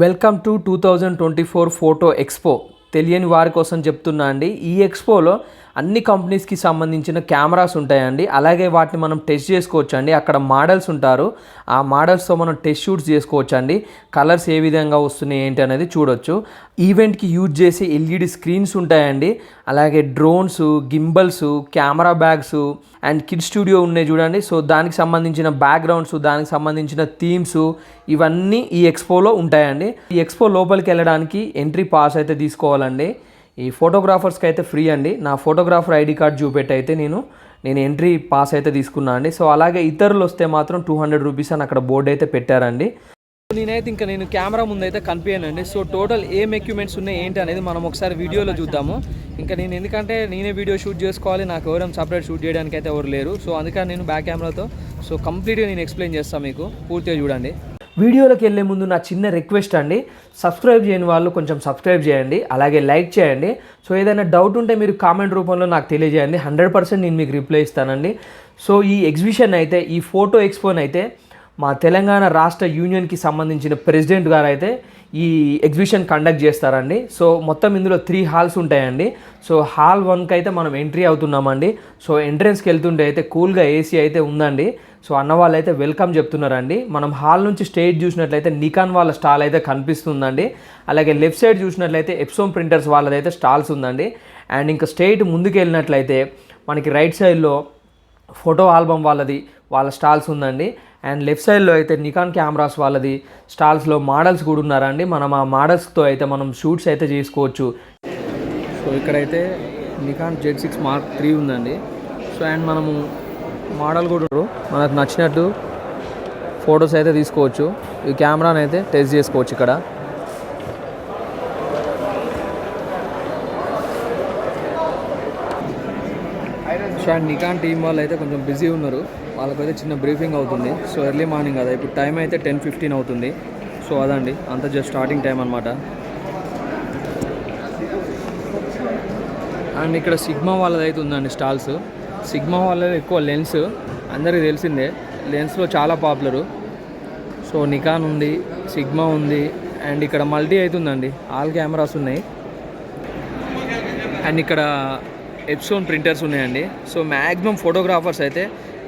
Welcome to two thousand twenty four photo expo. తెలియని వారి కోసం చెప్తున్నా అండి ఈ ఎక్స్పోలో అన్ని కంపెనీస్కి సంబంధించిన కెమెరాస్ ఉంటాయండి. అలాగే వాటిని మనం టెస్ట్ చేసుకోవచ్చు అండి అక్కడ మోడల్స్ ఉంటారు. ఆ మోడల్స్తో మనం టెస్ట్ షూట్స్ చేసుకోవచ్చు అండి కలర్స్ ఏ విధంగా వస్తున్నాయి ఏంటి అనేది చూడొచ్చు. ఈవెంట్కి యూజ్ చేసే ఎల్ఈడి స్క్రీన్స్ ఉంటాయండి. అలాగే drones gimbals camera bags and kid studio ఉన్నాయి చూడండి. సో దానికి సంబంధించిన బ్యాక్గ్రౌండ్స్ దానికి సంబంధించిన థీమ్స్ ఇవన్నీ ఈ ఎక్స్పోలో ఉంటాయండి. ఈ ఎక్స్పో లోపలికి వెళ్ళడానికి ఎంట్రీ పాస్ అయితే తీసుకోవాలండి. ఈ ఫోటోగ్రాఫర్స్కి అయితే ఫ్రీ అండి. నా ఫోటోగ్రాఫర్ ఐడి కార్డ్ చూపెట్టి అయితే నేను నేను ఎంట్రీ పాస్ అయితే తీసుకున్నా అండి. సో అలాగే ఇతరులు వస్తే మాత్రం టూ హండ్రెడ్ రూపీస్ అని అక్కడ బోర్డు అయితే పెట్టారండి. నేనైతే ఇంకా నేను కెమెరా ముందు అయితే కనిపించానండి. సో టోటల్ ఏం ఎక్విప్మెంట్స్ ఉన్నాయి ఏంటి అనేది మనం ఒకసారి వీడియోలో చూద్దాము. ఇంకా నేను ఎందుకంటే నేనే వీడియో షూట్ చేసుకోవాలి నాకు ఎవరైనా సపరేట్ షూట్ చేయడానికి అయితే ఎవరు లేరు. సో అందుకని నేను బ్యాక్ కెమెరాతో సో కంప్లీట్గా నేను ఎక్స్ప్లెయిన్ చేస్తాను మీకు. పూర్తిగా చూడండి. వీడియోలోకి వెళ్ళే ముందు నా చిన్న రిక్వెస్ట్ అండి. సబ్స్క్రైబ్ చేయని వాళ్ళు కొంచెం సబ్స్క్రైబ్ చేయండి. అలాగే లైక్ చేయండి. సో ఏదైనా డౌట్ ఉంటే మీరు కామెంట్ రూపంలో నాకు తెలియజేయండి. హండ్రెడ్ పర్సెంట్ నేను మీకు రిప్లై ఇస్తానండి. సో ఈ ఎగ్జిబిషన్ అయితే ఈ ఫోటో ఎక్స్పోన్ అయితే మా తెలంగాణ రాష్ట్ర యూనియన్కి సంబంధించిన ప్రెసిడెంట్ గారు అయితే ఈ ఎగ్జిబిషన్ కండక్ట్ చేస్తారండి. సో మొత్తం ఇందులో త్రీ హాల్స్ ఉంటాయండి. సో హాల్ వన్కి అయితే మనం ఎంట్రీ అవుతున్నామండి. సో ఎంట్రెన్స్కి వెళ్తుంటే అయితే కూల్గా ఏసీ అయితే ఉందండి. సో అన్న వాళ్ళు అయితే వెల్కమ్ చెప్తున్నారండి. మనం హాల్ నుంచి స్టేజ్ చూసినట్లయితే నికాన్ వాళ్ళ స్టాల్ అయితే కనిపిస్తుందండి. అలాగే లెఫ్ట్ సైడ్ చూసినట్లయితే ఎప్సోమ్ ప్రింటర్స్ వాళ్ళదైతే స్టాల్స్ ఉందండి. అండ్ ఇంకా స్టేట్ ముందుకు వెళ్ళినట్లయితే మనకి రైట్ సైడ్లో ఫోటో ఆల్బమ్ వాళ్ళది వాళ్ళ స్టాల్స్ ఉందండి. అండ్ లెఫ్ట్ సైడ్లో అయితే నికాన్ కెమెరాస్ వాళ్ళది స్టాల్స్లో మోడల్స్ కూడా ఉన్నారండి. మనం ఆ మోడల్స్తో అయితే మనం షూట్స్ అయితే చేసుకోవచ్చు. సో ఇక్కడైతే Nikon Z six mark three ఉందండి. సో అండ్ మనము మోడల్ కూడా మనకు నచ్చినట్టు ఫొటోస్ అయితే తీసుకోవచ్చు. ఈ కెమెరాని అయితే టెస్ట్ చేసుకోవచ్చు ఇక్కడ. సో అండ్ నికాన్ టీం వాళ్ళు అయితే కొంచెం బిజీ ఉన్నారు. వాళ్ళకైతే చిన్న బ్రీఫింగ్ అవుతుంది. సో ఎర్లీ మార్నింగ్ కదా. ఇప్పుడు టైం అయితే టెన్ ఫిఫ్టీన్ అవుతుంది. సో అదండి. అంత జస్ట్ స్టార్టింగ్ టైం అనమాట అండ్ ఇక్కడ సిగ్మా వాళ్ళదైతే ఉందండి స్టాల్స్ సిగ్మా వాళ్ళ ఎక్కువ లెన్స్ అందరికీ తెలిసిందే. లెన్స్లో చాలా పాపులరు సో నికాన్ ఉంది సిగ్మా ఉంది అండ్ ఇక్కడ మల్టీ అవుతుందండి ఆల్ కెమెరాస్ ఉన్నాయి. అండ్ ఇక్కడ ఎప్సోన్ ప్రింటర్స్ ఉన్నాయండి. సో మ్యాక్సిమం ఫోటోగ్రాఫర్స్ అయితే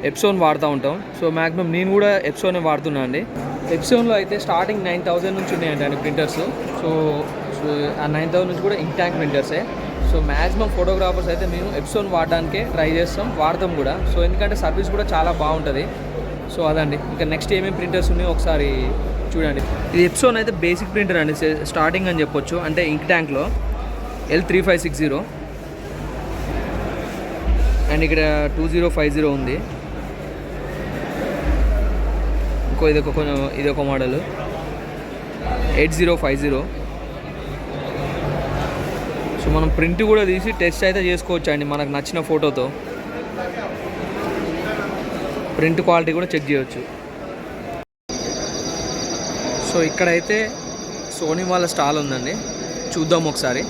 ఎప్సోన్ వాడుతూ ఉంటాం. సో మ్యాక్సిమం నేను కూడా ఎప్సోనే వాడుతున్నా అండి. ఎప్సోన్లో అయితే స్టార్టింగ్ నైన్ థౌజండ్ నుంచి ఉన్నాయండి అండి ప్రింటర్స్ సో సో ఆ నైన్ థౌసండ్ నుంచి కూడా ఇంటాక్ ప్రింటర్సే సో మ్యాక్సిమం ఫోటోగ్రాఫర్స్ అయితే మేము ఎప్సోన్ వాడడానికే ట్రై చేస్తాం వాడతాం కూడా. సో ఎందుకంటే సర్వీస్ కూడా చాలా బాగుంటుంది. సో అదండి. ఇంకా నెక్స్ట్ ఏమేమి ప్రింటర్స్ ఉన్నాయో ఒకసారి చూడండి. ఇది ఎప్సోన్ అయితే బేసిక్ ప్రింటర్ అండి స్టార్టింగ్ అని చెప్పొచ్చు. అంటే ఇంక్ ట్యాంక్లో L three five six zero and ఇక్కడ టూ జీరో ఫైవ్ జీరో ఉంది. ఇంకో ఇది ఒక కొంచెం ఇది ఒక model. Eight zero five zero. So మనం ప్రింట్ కూడా తీసి టెస్ట్ అయితే చేసుకోవచ్చు అండి మనకు నచ్చిన ఫోటోతో. ప్రింట్ క్వాలిటీ కూడా చెక్ చేయవచ్చు సో ఇక్కడైతే సోనీ వాళ్ళ స్టాల్ ఉందండి. చూద్దాం ఒకసారి.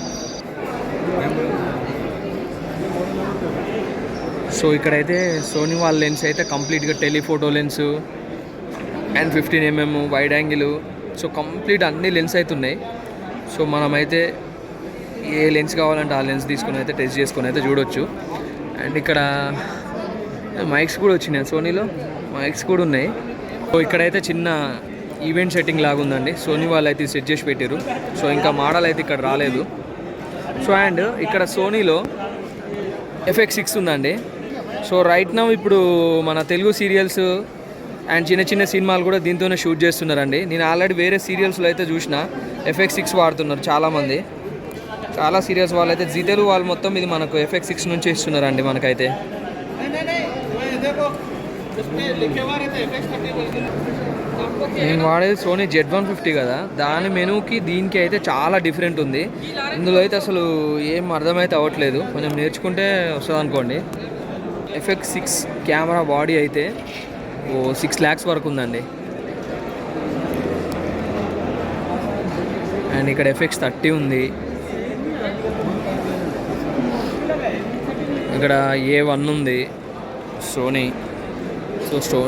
సో ఇక్కడైతే సోనీ వాళ్ళ లెన్స్ అయితే కంప్లీట్గా telephoto lens and fifteen mm wide angle so complete అన్ని లెన్స్ అయితే ఉన్నాయి సో మనమైతే ఏ లెన్స్ కావాలంటే ఆ లెన్స్ తీసుకుని అయితే టెస్ట్ చేసుకొని అయితే చూడొచ్చు. అండ్ ఇక్కడ మైక్స్ కూడా వచ్చినాయి సోనీలో మైక్స్ కూడా ఉన్నాయి. సో ఇక్కడైతే చిన్న ఈవెంట్ సెట్టింగ్ లాగా ఉందండి. సోనీ వాళ్ళు అయితే సెట్ చేసి పెట్టారు సో ఇంకా మోడల్ అయితే ఇక్కడ రాలేదు. సో అండ్ ఇక్కడ సోనీలో ఎఫ్ఎక్స్ సిక్స్ ఉందండి. సో రైట్ నౌ ఇప్పుడు మన తెలుగు సీరియల్స్ అండ్ చిన్న చిన్న సినిమాలు కూడా దీంతోనే షూట్ చేస్తున్నారండి. నేను ఆల్రెడీ వేరే సీరియల్స్లో అయితే చూసిన ఎఫెక్ట్ సిక్స్ వాడుతున్నారు చాలామంది. చాలా సీరియల్స్ వాళ్ళు అయితే జీ వాళ్ళు మొత్తం ఇది మనకు ఎఫెక్ట్ సిక్స్ నుంచి ఇస్తున్నారండి మనకైతే. నేను వాడేది సోనీ జెడ్ వన్ ఫిఫ్టీ కదా. దాని మెనూకి దీనికి అయితే చాలా డిఫరెంట్ ఉంది. ఇందులో అయితే అసలు ఏం అర్థమైతే అవ్వట్లేదు. కొంచెం నేర్చుకుంటే వస్తుంది అనుకోండి ఎఫెక్ట్ సిక్స్ కెమెరా బాడీ అయితే ఓ సిక్స్ ల్యాక్స్ వరకు ఉందండి. అండ్ ఇక్కడ ఎఫెక్ట్స్ థర్టీ ఉంది. ఇక్కడ ఏ వన్ ఉంది. సోనీ. సో స్టో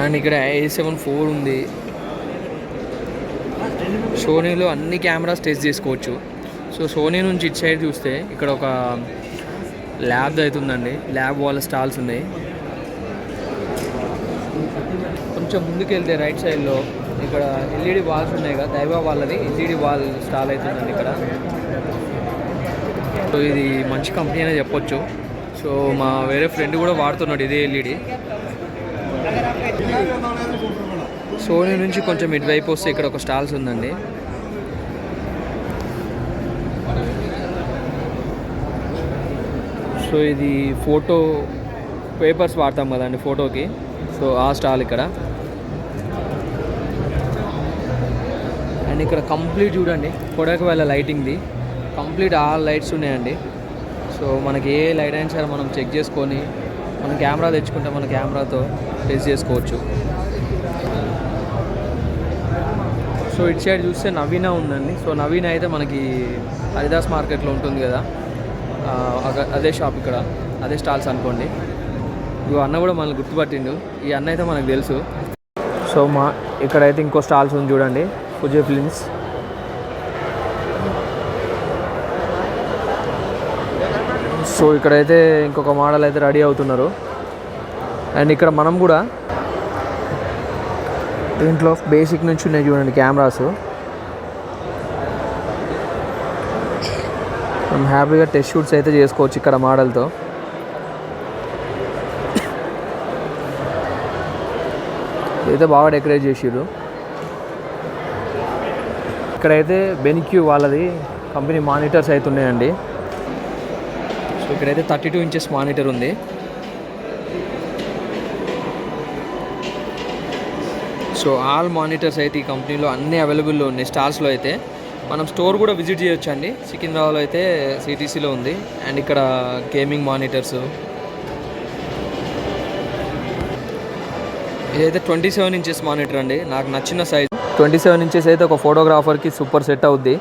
అండ్ ఇక్కడ ఏ సెవెన్ ఫోర్ ఉంది. సోనీలో అన్ని కెమెరాస్ టెస్ట్ చేసుకోవచ్చు. సో సోనీ నుంచి ఇటు సైడ్ చూస్తే ఇక్కడ ఒక ల్యాబ్ అవుతుందండి. ల్యాబ్ వాళ్ళ స్టాల్స్ ఉన్నాయి. కొంచెం ముందుకెళ్తే రైట్ సైడ్లో ఇక్కడ ఎల్ఈడి వాల్స్ ఉన్నాయి కదా దైవా వాళ్ళది. ఎల్ఈడి వాల్ స్టాల్ అవుతుందండి ఇక్కడ. సో ఇది మంచి కంపెనీ అనే చెప్పొచ్చు. సో మా వేరే ఫ్రెండ్ కూడా వాడుతున్నాడు ఇదే ఎల్ఈడి. సోనీ నుంచి కొంచెం ఇటువైపు వస్తే ఇక్కడ ఒక స్టాల్స్ ఉందండి. సో ఇది ఫోటో పేపర్స్ వాడతాం కదండి ఫోటోకి. సో ఆ స్టాల్ ఇక్కడ. అండ్ ఇక్కడ కంప్లీట్ చూడండి కొడకు వెళ్ళ లైటింగ్ది. కంప్లీట్ ఆల్ లైట్స్ ఉన్నాయండి. సో మనకి ఏ లైట్ అయినా సరే మనం చెక్ చేసుకొని మనం కెమెరా తెచ్చుకుంటే మన కెమెరాతో టెస్ట్ చేసుకోవచ్చు. సో ఇటు సైడ్ చూస్తే నవీన ఉందండి. సో నవీన అయితే మనకి హరిదాస్ మార్కెట్లో ఉంటుంది కదా. అదే షాప్ ఇక్కడ అదే స్టాల్స్ అనుకోండి. ఇగో అన్న కూడా మనల్ని గుర్తుపట్టిండు. ఈ అన్న అయితే మనకు తెలుసు. సో మా ఇక్కడైతే ఇంకో స్టాల్స్ ఉంది చూడండి ఫుజే ఫిలిమ్స్. సో ఇక్కడైతే ఇంకొక మోడల్ అయితే రెడీ అవుతున్నారు. అండ్ ఇక్కడ మనం కూడా దీంట్లో బేసిక్ నుంచి ఉన్నాయి చూడండి కెమెరాస్. మనం హ్యాపీగా టెస్ట్ షూట్స్ అయితే చేసుకోవచ్చు ఇక్కడ మోడల్తో. ఇదైతే బాగా డెకరేట్ చేసిరు ఇక్కడైతే బెనిక్యూ వాళ్ళది కంపెనీ మానిటర్స్ అయితే ఉన్నాయండి. సో ఇక్కడైతే థర్టీ టూ ఇంచెస్ మానిటర్ ఉంది. సో ఆల్ మానిటర్స్ అయితే ఈ కంపెనీలో అన్నీ అవైలబుల్లో ఉన్నాయి స్టాల్స్లో అయితే. మనం స్టోర్ కూడా విజిట్ చేయొచ్చు అండి సికింద్రాబాద్లో అయితే సిటీసీలో ఉంది. అండ్ ఇక్కడ గేమింగ్ మానిటర్స్. ఇదైతే ట్వంటీ సెవెన్ ఇంచెస్ మానిటర్ అండి. నాకు నచ్చిన సైజ్ ట్వంటీ సెవెన్ ఇంచెస్ అయితే ఒక ఫోటోగ్రాఫర్కి సూపర్ సెట్ అవుద్ది.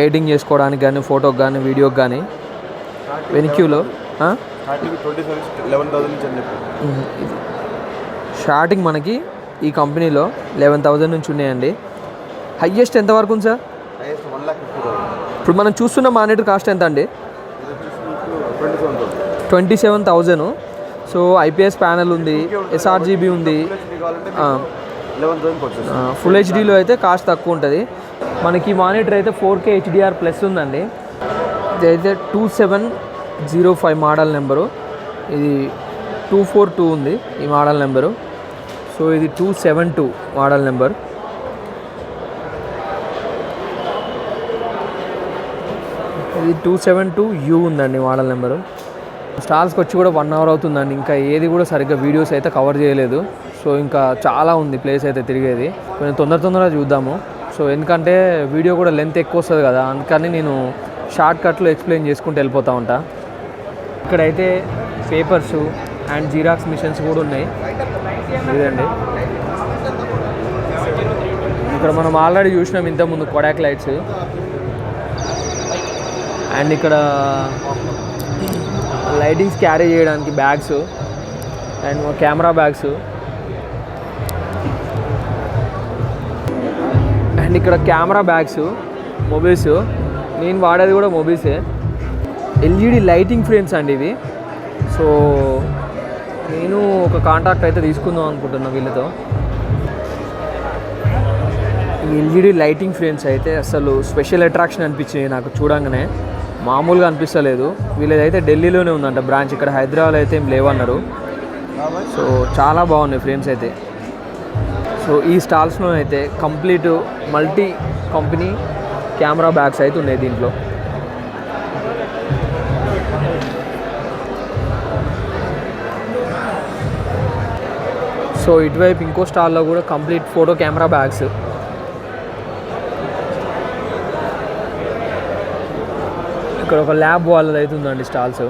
ఎడిటింగ్ చేసుకోవడానికి కానీ ఫోటోకి కానీ వీడియోకి కానీ వెనిక్యూలో స్టార్టింగ్ మనకి ఈ కంపెనీలో లెవెన్ థౌజండ్ నుంచి ఉన్నాయండి. హయ్యెస్ట్ ఎంత వరకు ఉంది సార్? ఇప్పుడు మనం చూస్తున్న మానిటర్ కాస్ట్ ఎంత అండి? Twenty seven thousand so IPS panel ఉంది ఎస్ఆర్జీబీ ఉంది. ఫుల్ హెచ్డీలో అయితే కాస్ట్ తక్కువ ఉంటుంది. మనకి ఈ మానిటర్ అయితే ఫోర్ కే హెచ్డిఆర్ ప్లస్ ఉందండి. ఇదైతే two seven zero five model number ఇది టూ ఫోర్ టూ ఉంది ఈ మోడల్ నెంబరు సో ఇది two seven two model number ఇది టూ సెవెన్ టూ యూ ఉందండి మోడల్ నెంబరు స్టాల్స్కి వచ్చి కూడా వన్ అవర్ అవుతుందండి. ఇంకా ఏది కూడా సరిగ్గా వీడియోస్ అయితే కవర్ చేయలేదు. సో ఇంకా చాలా ఉంది ప్లేస్ అయితే తిరిగేది. కొంచెం తొందర తొందరగా చూద్దాము. సో ఎందుకంటే వీడియో కూడా లెంత్ ఎక్కువ వస్తుంది కదా. అందుకని నేను షార్ట్ కట్లో ఎక్స్ప్లెయిన్ చేసుకుంటూ వెళ్ళిపోతూ ఉంటా. ఇక్కడైతే పేపర్స్ అండ్ జీరాక్స్ మిషన్స్ కూడా ఉన్నాయి. ఇదండి. ఇక్కడ మనం ఆల్రెడీ చూసినాం ఇంతకుముందు కొడాక్ లైట్స్ అండ్ ఇక్కడ లైటింగ్స్ క్యారీ చేయడానికి bags and camera bags. And ఇక్కడ కెమెరా బ్యాగ్స్ మొబైల్స్. నేను వాడేది కూడా మొబైల్సే ఎల్ఈడి లైటింగ్ ఫ్రేమ్స్ అండి ఇవి. సో నేను ఒక కాంటాక్ట్ అయితే తీసుకుందాం అనుకుంటున్నా వీళ్ళతో. ఈ ఎల్ఈడి లైటింగ్ ఫ్రేమ్స్ అయితే అసలు స్పెషల్ అట్రాక్షన్ అనిపించింది నాకు చూడంగానే. మామూలుగా అనిపిస్తలేదు. వీళ్ళదైతే ఢిల్లీలోనే ఉందంట బ్రాంచ్. ఇక్కడ హైదరాబాద్ అయితే ఏం లేవన్నారు. సో చాలా బాగున్నాయి ఫ్రేమ్స్ అయితే. సో ఈ స్టాల్స్లో అయితే complete multi company camera bags అయితే ఉన్నాయి దీంట్లో. సో ఇటువైపు ఇంకో స్టాల్లో కూడా కంప్లీట్ ఫోటో కెమెరా బ్యాగ్స్. ఇక్కడ ఒక ల్యాబ్ వాళ్ళది అయితే ఉందండి స్టాల్స్.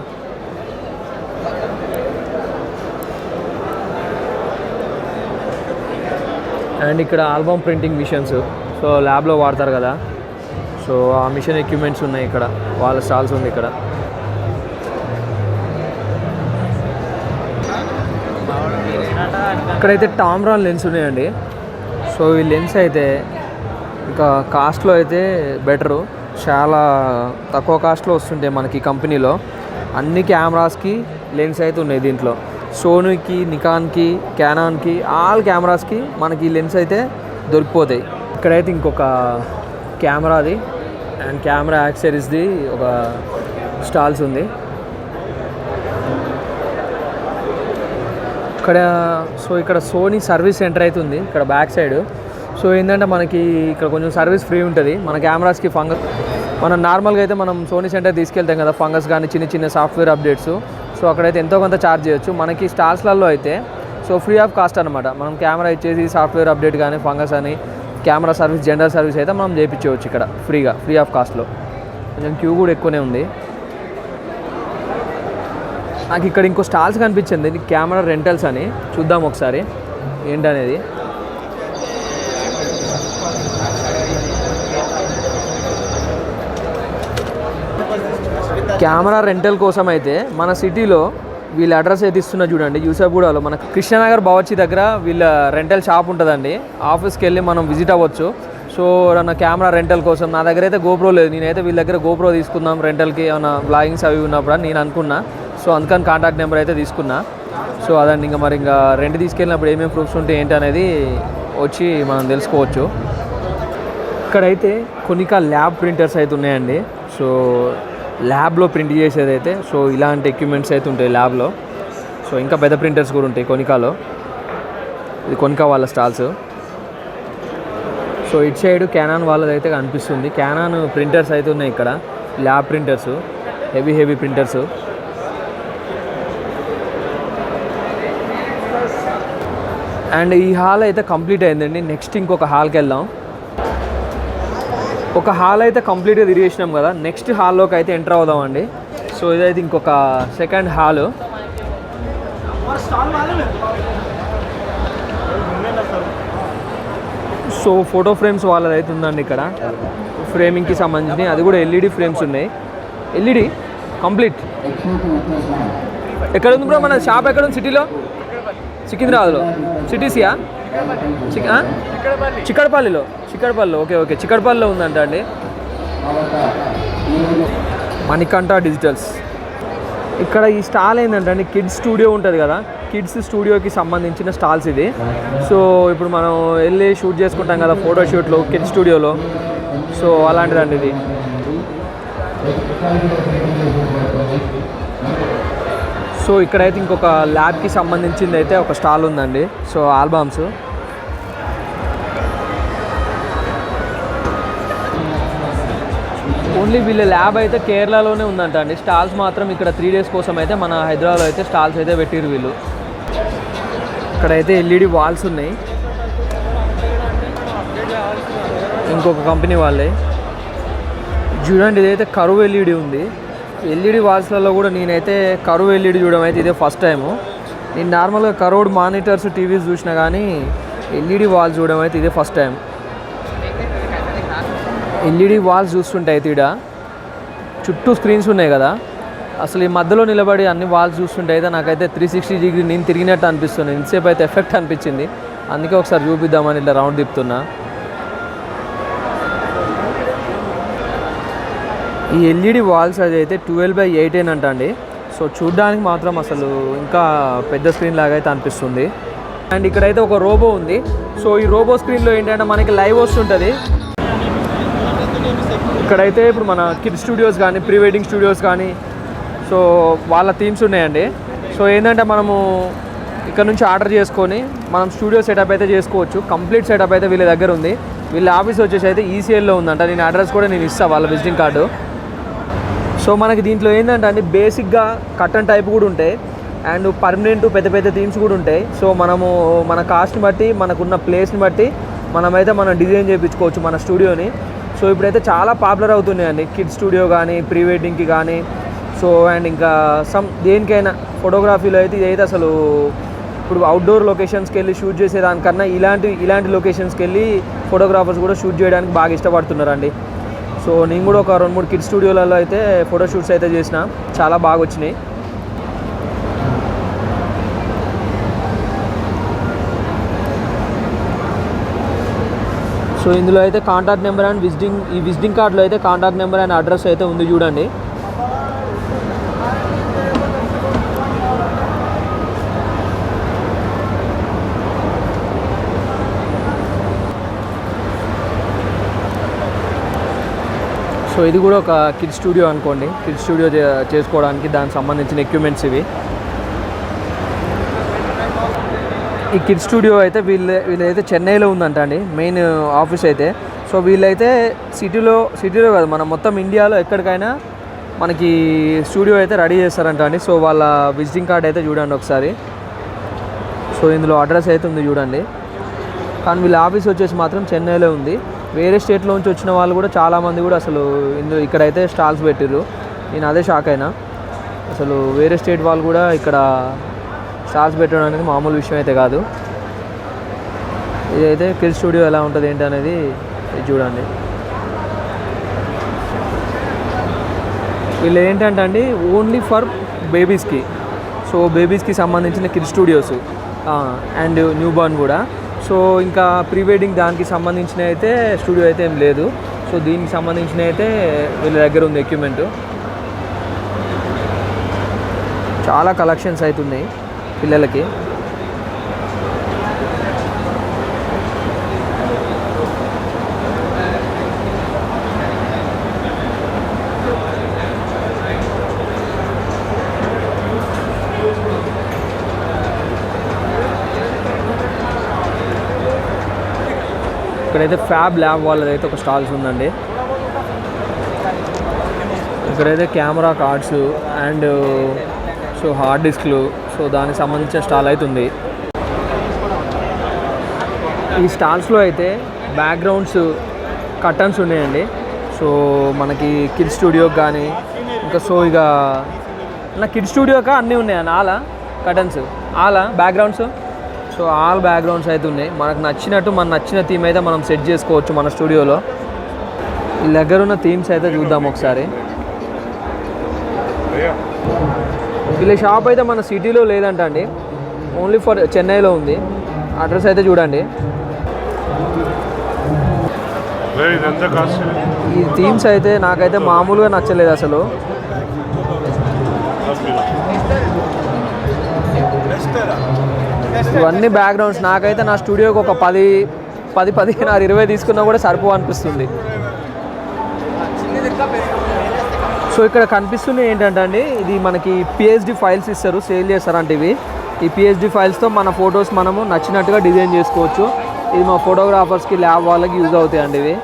అండ్ ఇక్కడ ఆల్బమ్ ప్రింటింగ్ మిషన్స్. సో ల్యాబ్లో వాడతారు కదా. సో ఆ మిషన్ ఎక్విప్మెంట్స్ ఉన్నాయి ఇక్కడ. వాళ్ళ స్టాల్స్ ఉంది ఇక్కడ. ఇక్కడైతే టామ్రాన్ లెన్స్ ఉన్నాయండి. సో ఈ లెన్స్ అయితే ఇంకా కాస్ట్లో అయితే బెటరు. చాలా తక్కువ కాస్ట్లో వస్తుంటాయి మనకి కంపెనీలో. అన్ని కెమెరాస్కి లెన్స్ అయితే ఉన్నాయి దీంట్లో. సోనీకి నికాన్కి క్యానాన్కి ఆల్ కెమెరాస్కి మనకి ఈ లెన్స్ అయితే దొరికిపోతాయి. ఇక్కడైతే ఇంకొక కెమెరాది అండ్ కెమెరా యాక్సరీస్ది ఒక స్టాల్స్ ఉంది. ఇక్కడ సో ఇక్కడ సోనీ సర్వీస్ సెంటర్ అయితే ఉంది. ఇక్కడ బ్యాక్ సైడ్. సో ఏంటంటే మనకి ఇక్కడ కొంచెం సర్వీస్ ఫ్రీ ఉంటుంది. మన కెమెరాస్కి ఫంగస్ మనం నార్మల్గా అయితే మనం సోనీ సెంటర్ తీసుకెళ్తాం కదా ఫంగస్ కానీ చిన్న చిన్న సాఫ్ట్వేర్ అప్డేట్స్. సో అక్కడైతే ఎంతో కొంత ఛార్జ్ చేయొచ్చు. మనకి స్టాల్స్లలో అయితే సో ఫ్రీ ఆఫ్ కాస్ట్ అనమాట మనం కెమెరా ఇచ్చేసి సాఫ్ట్వేర్ అప్డేట్ కానీ ఫంగస్ అని కెమెరా సర్వీస్ జనరల్ సర్వీస్ అయితే మనం చేయించవచ్చు ఇక్కడ ఫ్రీగా ఫ్రీ ఆఫ్ కాస్ట్లో. కొంచెం క్యూ కూడా ఎక్కువనే ఉంది. నాకు ఇక్కడ ఇంకో స్టాల్స్ కనిపించింది కెమెరా రెంటల్స్ అని. చూద్దాం ఒకసారి ఏంటనేది. కెమెరా రెంటల్ కోసం అయితే మన సిటీలో వీళ్ళ అడ్రస్ అయితే ఇస్తున్నా చూడండి. యూసఫ్గూడలో మన కృష్ణనగర్ బావర్చి దగ్గర వీళ్ళ రెంటల్ షాప్ ఉంటుందండి. ఆఫీస్కి వెళ్ళి మనం విజిట్ అవ్వచ్చు. సో నా కెమెరా రెంటల్ కోసం నా దగ్గర అయితే గోప్రో లేదు. నేనైతే వీళ్ళ దగ్గర గోప్రో తీసుకుందాం రెంటల్కి ఏమైనా బ్లాగింగ్స్ అవి ఉన్నప్పుడు అని నేను అనుకున్నా. సో అందుకని కాంటాక్ట్ నెంబర్ అయితే తీసుకున్నా. సో అదండి ఇంకా మరి ఇంకా రెంట్ తీసుకెళ్ళినప్పుడు ఏమేమి ప్రూఫ్స్ ఉంటాయి ఏంటి అనేది వచ్చి మనం తెలుసుకోవచ్చు. ఇక్కడైతే కొనికా ల్యాబ్ ప్రింటర్స్ అయితే ఉన్నాయండి. సో ల్యాబ్లో ప్రింట్ చేసేది అయితే సో ఇలాంటి ఎక్విప్మెంట్స్ అయితే ఉంటాయి ల్యాబ్లో. సో ఇంకా పెద్ద ప్రింటర్స్ కూడా ఉంటాయి కొనికాలో. ఇది కొనికా వాళ్ళ స్టాల్స్ సో ఇటు సైడ్ క్యానాన్ వాళ్ళది అయితే కనిపిస్తుంది. క్యానాన్ ప్రింటర్స్ అయితే ఉన్నాయి ఇక్కడ. Lab printers heavy heavy printers and ఈ హాల్ అయితే కంప్లీట్ అయిందండి. నెక్స్ట్ ఇంకొక హాల్కి వెళ్దాం. ఒక హాల్ అయితే కంప్లీట్గా తిరిగేసినాం కదా. నెక్స్ట్ హాల్లోకి అయితే ఎంటర్ అవుదామండి. సో ఇదైతే ఇంకొక second hall so photo frames వాళ్ళది అయితే ఉందండి ఇక్కడ. ఫ్రేమింగ్కి సంబంధించి అది కూడా ఎల్ఈడి ఫ్రేమ్స్ ఉన్నాయి. ఎల్ఈడి కంప్లీట్ ఎక్కడ ఉంది బ్రో మన షాప్ ఎక్కడ ఉంది? సిటీలో సికింద్రాబాద్లో సిటీసీయా చిక్కడపల్లిలో చిక్కడపల్లిలో ఓకే ఓకే చిక్కడపల్లిలో ఉందంట అండి. మణికంఠ డిజిటల్స్ ఇక్కడ ఈ స్టాల్ ఏంటంటే అండి కిడ్స్ స్టూడియో ఉంటుంది కదా కిడ్స్ స్టూడియోకి సంబంధించిన స్టాల్స్ ఇది. సో ఇప్పుడు మనం వెళ్ళి షూట్ చేసుకుంటాం కదా ఫోటో షూట్లో కిడ్స్ స్టూడియోలో సో అలాంటిదండి ఇది. సో ఇక్కడైతే ఇంకొక ల్యాబ్కి సంబంధించింది అయితే ఒక స్టాల్ ఉందండి. సో ఆల్బమ్స్ ఓన్లీ వీళ్ళ ల్యాబ్ అయితే కేరళలోనే ఉందంట అండి స్టాల్స్ మాత్రం ఇక్కడ త్రీ డేస్ కోసం అయితే మన హైదరాబాద్లో అయితే స్టాల్స్ అయితే పెట్టిరు వీళ్ళు. ఇక్కడైతే ఎల్ఈడి వాల్స్ ఉన్నాయి. ఇంకొక కంపెనీ వాళ్ళే. చూడండి ఇదైతే కరువు ఎల్ఈడి ఉంది. ఎల్ఈడి వాల్స్లలో కూడా నేనైతే కరువు ఎల్ఈడి చూడడం అయితే ఇదే ఫస్ట్ టైము. నేను నార్మల్గా కరోడ్ మానిటర్స్ టీవీస్ చూసినా కానీ ఎల్ఈడి వాల్స్ చూడడం అయితే ఇదే ఫస్ట్ టైం. ఎల్ఈడి వాల్స్ చూస్తుంటే అయితే ఈడ చుట్టూ స్క్రీన్స్ ఉన్నాయి కదా. అసలు ఈ మధ్యలో నిలబడి అన్ని వాల్స్ చూస్తుంటే అయితే నాకైతే త్రీ సిక్స్టీ డిగ్రీ నేను తిరిగినట్టు అనిపిస్తుంది. ఇంతసేపు అయితే ఎఫెక్ట్ అనిపించింది. అందుకే ఒకసారి చూపిద్దామని ఇట్లా రౌండ్ తిప్పుతున్నా. ఈ ఎల్ఈడి వాల్స్ అది అయితే ట్వెల్వ్ బై ఎయిటీన్ అంట అండి సో చూడడానికి మాత్రం అసలు ఇంకా పెద్ద స్క్రీన్ లాగా అయితే అనిపిస్తుంది. అండ్ ఇక్కడైతే ఒక రోబో ఉంది. సో ఈ రోబో స్క్రీన్లో ఏంటంటే మనకి లైవ్ వస్తుంటుంది. ఇక్కడైతే ఇప్పుడు మన కిడ్ స్టూడియోస్ కానీ ప్రీ వెడ్డింగ్ స్టూడియోస్ కానీ సో వాళ్ళ థీమ్స్ ఉన్నాయండి. సో ఏంటంటే మనము ఇక్కడ నుంచి ఆర్డర్ చేసుకొని మనం స్టూడియో సెటప్ అయితే చేసుకోవచ్చు. కంప్లీట్ సెటప్ అయితే వీళ్ళ దగ్గర ఉంది. వీళ్ళ ఆఫీస్ వచ్చేసి అయితే ఈసీఎల్లో ఉందంట. నేను అడ్రస్ కూడా నేను ఇస్తాను వాళ్ళ విజిటింగ్ కార్డు సో మనకి దీంట్లో ఏంటంటే అండి బేసిక్గా కట్టన్ టైప్ కూడా ఉంటాయి. అండ్ పర్మనెంట్ పెద్ద పెద్ద థీమ్స్ కూడా ఉంటాయి. సో మనము మన కాస్ట్ని బట్టి మనకున్న ప్లేస్ని బట్టి మనమైతే మనం డిజైన్ చేయించుకోవచ్చు మన స్టూడియోని సో ఇప్పుడైతే చాలా పాపులర్ అవుతున్నాయండి. కిడ్ స్టూడియో కానీ ప్రీ వెడ్డింగ్కి కానీ సో అండ్ ఇంకా సమ్ దేనికైనా ఫోటోగ్రఫీలో అయితే ఇదైతే అసలు ఇప్పుడు అవుట్డోర్ లొకేషన్స్కి వెళ్ళి షూట్ చేసేదానికన్నా ఇలాంటి ఇలాంటి లొకేషన్స్కి వెళ్ళి ఫోటోగ్రాఫర్స్ కూడా షూట్ చేయడానికి బాగా ఇష్టపడుతున్నారండి. సో నేను కూడా ఒక రెండు మూడు కిడ్ స్టూడియోలలో అయితే ఫోటో షూట్స్ అయితే చేసిన. చాలా బాగా వచ్చినాయి. సో ఇందులో అయితే కాంటాక్ట్ నెంబర్ అండ్ విజిటింగ్ ఈ విజిటింగ్ కార్డులో అయితే కాంటాక్ట్ నెంబర్ అండ్ అడ్రస్ అయితే ఉంది చూడండి. సో ఇది కూడా ఒక కిడ్ స్టూడియో అనుకోండి. కిడ్ స్టూడియో చేసుకోవడానికి దానికి సంబంధించిన ఎక్విప్మెంట్స్ ఇవి. ఈ కిడ్ స్టూడియో అయితే వీళ్ళ వీళ్ళైతే చెన్నైలో ఉందంట అండి. మెయిన్ ఆఫీస్ అయితే. సో వీళ్ళైతే సిటీలో సిటీలో కాదు మన మొత్తం ఇండియాలో ఎక్కడికైనా మనకి స్టూడియో అయితే రెడీ చేస్తారంట అండి. సో వాళ్ళ విజిటింగ్ కార్డ్ అయితే చూడండి ఒకసారి. సో ఇందులో అడ్రస్ అయితే ఉంది చూడండి. కానీ వీళ్ళ ఆఫీస్ వచ్చేసి మాత్రం చెన్నైలో ఉంది. వేరే స్టేట్లో నుంచి వచ్చిన వాళ్ళు కూడా చాలామంది కూడా అసలు ఇందులో ఇక్కడైతే స్టాల్స్ పెట్టిర్రు. నేను అదే షాక్ అయినా. అసలు వేరే స్టేట్ వాళ్ళు కూడా ఇక్కడ స్టార్స్ పెట్టడం అనేది మామూలు విషయం అయితే కాదు. ఇదైతే కిల్ స్టూడియో ఎలా ఉంటుంది ఏంటి అనేది చూడండి. వీళ్ళు ఏంటంటే అండి ఓన్లీ ఫర్ బేబీస్కి సో బేబీస్కి సంబంధించిన kid studios and newborn కూడా. సో ఇంకా ప్రీ వెడ్డింగ్ దానికి సంబంధించిన అయితే స్టూడియో అయితే ఏం లేదు. సో దీనికి సంబంధించిన అయితే వీళ్ళ దగ్గర ఉంది ఎక్విప్మెంట్ చాలా కలెక్షన్స్ అవుతున్నాయి పిల్లలకి. ఇక్కడైతే ఫ్యాబ్ ల్యాబ్ వాళ్ళదైతే ఒక స్టాల్స్ ఉందండి. ఇక్కడైతే camera cards and so hard డిస్క్లు so దానికి సంబంధించిన స్టాల్ అయితే ఉంది. ఈ స్టాల్స్లో అయితే బ్యాక్గ్రౌండ్స్ కర్టన్స్ ఉన్నాయండి. సో మనకి కిడ్ స్టూడియోకి కానీ ఇంకా సో ఇక నా కిడ్ స్టూడియోకా అన్నీ ఉన్నాయి ఆలా కర్టన్స్ ఆలా బ్యాక్గ్రౌండ్స్ సో ఆల్ బ్యాక్గ్రౌండ్స్ అయితే ఉన్నాయి. మనకు నచ్చినట్టు మన నచ్చిన థీమ్ అయితే మనం సెట్ చేసుకోవచ్చు మన స్టూడియోలో దగ్గరున్న థీమ్స్ అయితే చూద్దాం ఒకసారి. వీళ్ళ షాప్ అయితే మన సిటీలో లేదంట అండి ఓన్లీ ఫర్ చెన్నైలో ఉంది. అడ్రస్ అయితే చూడండి. ఈ థీమ్స్ అయితే నాకైతే మామూలుగా నచ్చలేదు అసలు. ఇవన్నీ బ్యాక్గ్రౌండ్స్ నాకైతే నా స్టూడియోకి ఒక పది పది పదిహేను ఆరు ఇరవై తీసుకున్నా కూడా సరిపో అనిపిస్తుంది సో ఇక్కడ కనిపిస్తుంది ఏంటంటే అండి ఇది మనకి పిహెచ్డి ఫైల్స్ ఇస్తారు సేల్ చేస్తారంటే ఇవి ఈ పిహెచ్డి ఫైల్స్తో మన ఫొటోస్ మనము నచ్చినట్టుగా డిజైన్ చేసుకోవచ్చు. ఇది మా ఫోటోగ్రాఫర్స్కి ల్యాబ్ వాళ్ళకి యూజ్ అవుతాయి అండి ఇవి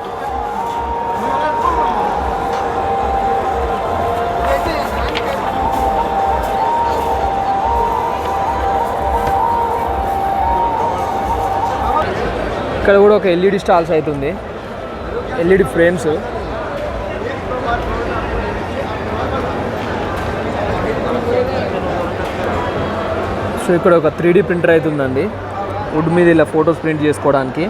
ఇక్కడ కూడా ఒక ఎల్ఈడి స్టాల్స్ అవుతుంది ఎల్ఈడి ఫ్రేమ్స్ సో ఇక్కడ ఒక త్రీ డీ ప్రింటర్ అవుతుందండి వుడ్ మీద ఇలా ఫొటోస్ ప్రింట్ చేసుకోవడానికి.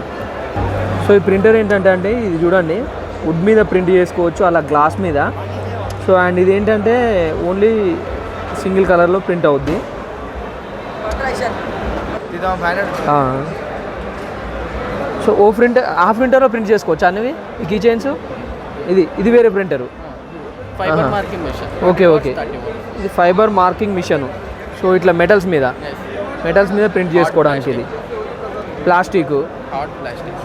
సో ఈ ప్రింటర్ ఏంటంటే అండి ఇది చూడండి. వుడ్ మీద ప్రింట్ చేసుకోవచ్చు అలా గ్లాస్ మీద. సో అండ్ ఇది ఏంటంటే ఓన్లీ సింగిల్ కలర్లో ప్రింట్ అవుద్ది. సో ఓ ప్రింటర్ ఆ ప్రింటర్లో ప్రింట్ చేసుకోవచ్చు అన్నవి ఈ కీ చైన్స్ ఇది ఇది వేరే ప్రింటరు. ఫైబర్ ఆహా. Marking machine okay okay. ఇది ఫైబర్ మార్కింగ్ మిషన్ సో ఇట్లా మెటల్స్ మీద. మెటల్స్ మీద ప్రింట్ చేసుకోవడానికి ఇది. ప్లాస్టిక్ హాట్ ప్లాస్టిక్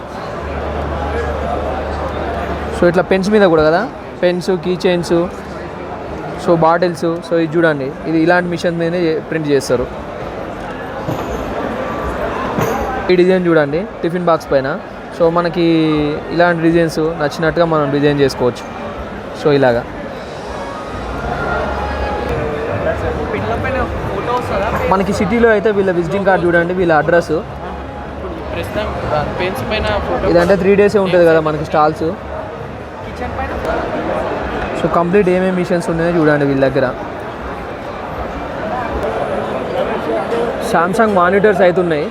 సో ఇట్లా పెన్స్ మీద కూడా కదా? Pens key chains so bottles so ఇది చూడండి. ఇది ఇలాంటి మిషన్ మీదనే ప్రింట్ చేస్తారు. ఈ డిజైన్ చూడండి టిఫిన్ బాక్స్ పైన. సో మనకి ఇలాంటి డిజైన్స్ నచ్చినట్టుగా మనం డిజైన్ చేసుకోవచ్చు. సో ఇలాగా. మనకి సిటీలో అయితే వీళ్ళ విజిటింగ్ కార్డ్ చూడండి వీళ్ళ అడ్రస్ ప్రస్తుతం పెన్స్ పైన ఫోటో ఇదంటే త్రీ డేసే ఉంటుంది కదా మనకి స్టాల్స్ కిచెన్ పైన సో కంప్లీట్ ఏమేమి మిషన్స్ ఉన్నాయో చూడండి వీళ్ళ దగ్గర. సామ్సంగ్ మానిటర్స్ అయితే ఉన్నాయి.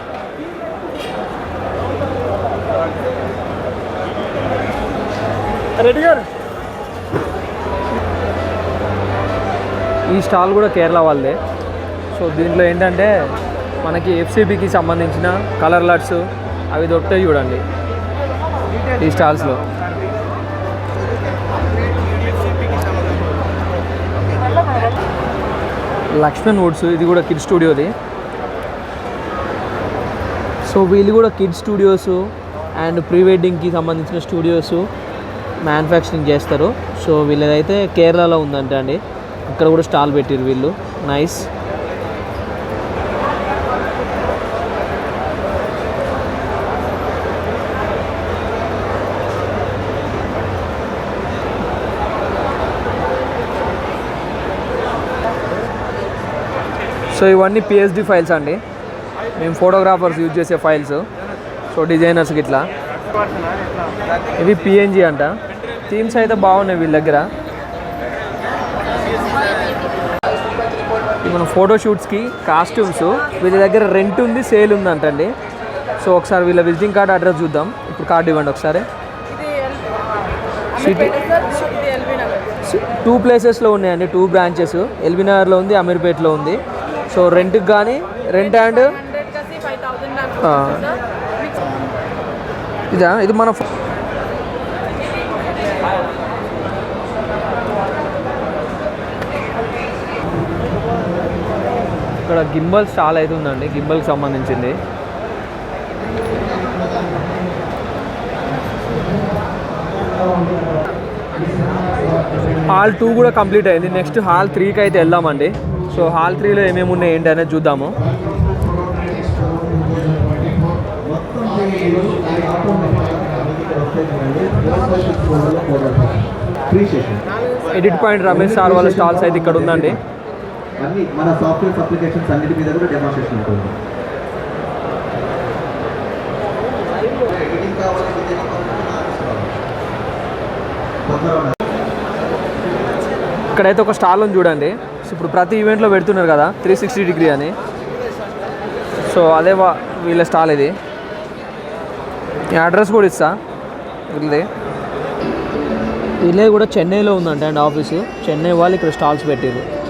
ఈ స్టాల్ కూడా కేరళ వాళ్ళదే. సో దీంట్లో ఏంటంటే మనకి ఎఫ్సిబికి సంబంధించిన కలర్ లట్స్ అవి దొరుకుతాయి చూడండి ఈ స్టాల్స్లో లక్ష్మణ్ వుడ్స్ ఇది కూడా కిడ్ స్టూడియోది సో వీళ్ళు కూడా కిడ్ స్టూడియోస్ అండ్ ప్రీ వెడ్డింగ్కి సంబంధించిన స్టూడియోస్ మ్యానుఫ్యాక్చరింగ్ చేస్తారు. సో వీళ్ళదైతే కేరళలో ఉందంట అండి. ఇక్కడ కూడా స్టాల్ పెట్టారు వీళ్ళు. నైస్ సో ఇవన్నీ పిహెచ్డి ఫైల్స్ అండి. మేము ఫోటోగ్రాఫర్స్ యూజ్ చేసే ఫైల్స్ సో డిజైనర్స్కి ఇట్లా. ఇవి పిఎన్జి అంట. థీమ్స్ అయితే బాగున్నాయి వీళ్ళ దగ్గర. మన ఫోటోషూట్స్కి కాస్ట్యూమ్స్ వీళ్ళ దగ్గర రెంట్ ఉంది సేల్ ఉంది అంటండి. సో ఒకసారి వీళ్ళ విజిటింగ్ కార్డ్ అడ్రస్ చూద్దాం. ఇప్పుడు కార్డు ఇవ్వండి ఒకసారి. సిటీ టూ ప్లేసెస్లో ఉన్నాయండి టూ బ్రాంచెస్ ఎల్బీనగర్లో ఉంది అమీర్పేట్లో ఉంది. సో రెంట్కి కానీ రెంట్ అండ్? ఇదా? ఇది మన ఇక్కడ గింబల్ స్టాల్ అయితే ఉందండి గింబల్కి సంబంధించింది. హాల్ టూ కూడా కంప్లీట్ అయింది. నెక్స్ట్ హాల్ త్రీకి అయితే వెళ్దామండి. సో హాల్ త్రీలో ఏమేమి ఉన్నాయి ఏంటి అనేది చూద్దాము. ఎడిట్ పాయింట్ రమేష్ సార్ వాళ్ళ స్టాల్స్ అయితే ఇక్కడ ఉందండి. అన్ని మన సాఫ్ట్వేర్ అప్లికేషన్స్ అన్నిటి మీద కూడా డెమాన్స్ట్రేషన్ ఉంటుంది. ఇక్కడైతే ఒక స్టాల్ ఉంది చూడండి. ఇప్పుడు ప్రతి ఈవెంట్లో పెడుతున్నారు కదా త్రీ సిక్స్టీ డిగ్రీ అని. సో అదే వా- వీళ్ళ స్టాల్ ఇది. అడ్రస్ కూడా ఇస్తా. వీళ్ళది వీళ్ళే కూడా చెన్నైలో ఉందంట అండ్ ఆఫీసు. చెన్నై వాళ్ళు ఇక్కడ స్టాల్స్ పెట్టారు